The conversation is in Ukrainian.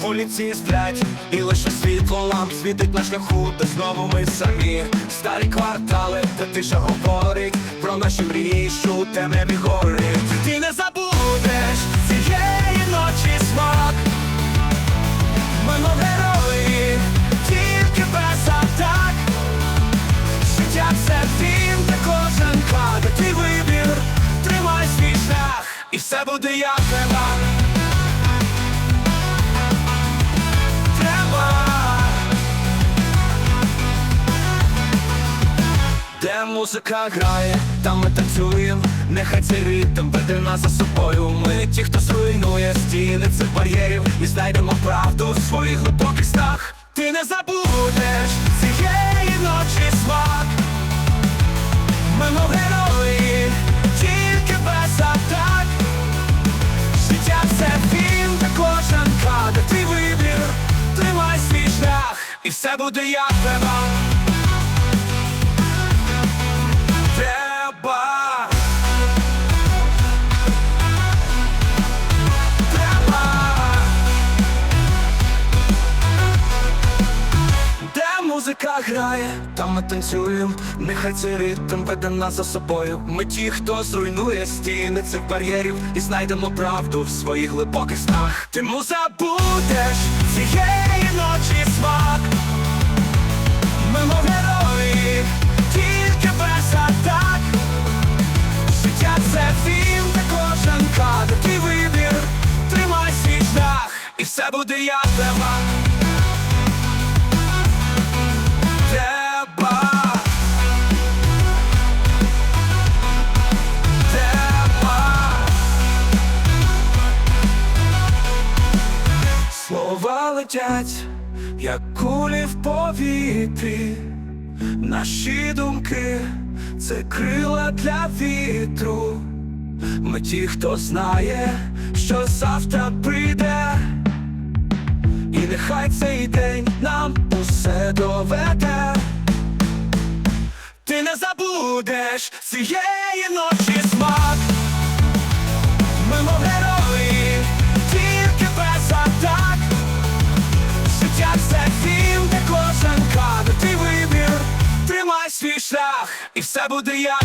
Вулиці сплять, і лише світло ламп світить на шляху, де знову ми самі. Старі квартали, та тиша говорить про наші мрії, що у темряві горить. Ти не забудеш і все буде як треба. Треба. Де музика грає, там ми танцюємо. Нехай цей ритм веде нас за собою. Ми ті, хто зруйнує стіни цих бар'єрів. І знайдемо правду в своїх глибоких снах. Ти не забудеш і все буде як треба. Треба. Де музика грає, там ми танцюємо, нехай цей ритм веде нас за собою. Ми ті, хто зруйнує стіни цих бар'єрів і знайдемо правду в своїх глибоких снах. Ти му забудеш цієї все буде як треба. Треба Треба Слова летять, як кулі в повітрі, наші думки це крила для вітру. Ми ті, хто знає, що завтра усе. Ти не забудеш цієї ночі смак. Ми мов герої, тільки без атак. Життя це фільм, де кожен кадр ти вибір. Тримай свій шлях, і все буде як